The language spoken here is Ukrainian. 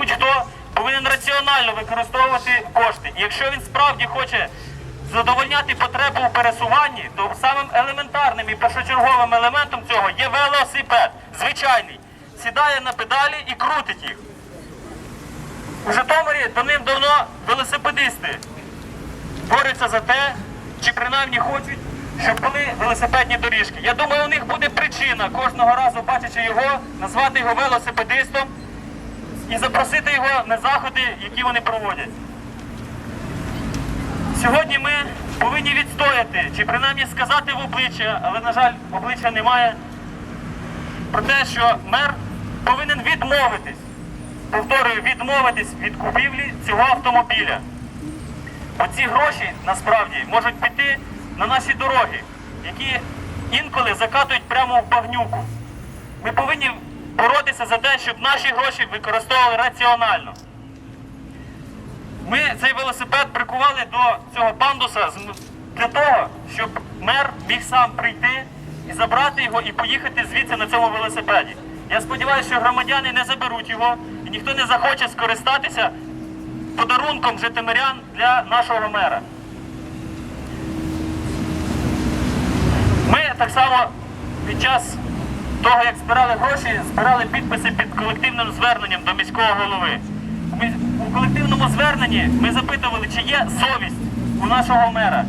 будь-хто повинен раціонально використовувати кошти. І якщо він справді хоче задовольняти потребу у пересуванні, то самим елементарним і першочерговим елементом цього є велосипед, звичайний. Сідає на педалі і крутить їх. У Житомирі давним-давно велосипедисти борються за те, чи принаймні хочуть, щоб були велосипедні доріжки. Я думаю, у них буде причина кожного разу, бачачи його, назвати його велосипедистом і запросити його на заходи, які вони проводять. Сьогодні ми повинні відстояти, чи принаймні сказати в обличчя, але, на жаль, обличчя немає, про те, що мер повинен відмовитись, повторюю, відмовитись від купівлі цього автомобіля. Бо ці гроші насправді можуть піти на наші дороги, які інколи закатують прямо в багнюку. Ми повинні боротися за те, щоб наші гроші використовували раціонально. Ми цей велосипед прикували до цього пандуса для того, щоб мер міг сам прийти і забрати його і поїхати звідси на цьому велосипеді. Я сподіваюся, що громадяни не заберуть його і ніхто не захоче скористатися подарунком житомирян для нашого мера. Ми так само під час того, як збирали гроші, збирали підписи під колективним зверненням до міського голови. Ми- У колективному зверненні ми запитували, чи є совість у нашого мера.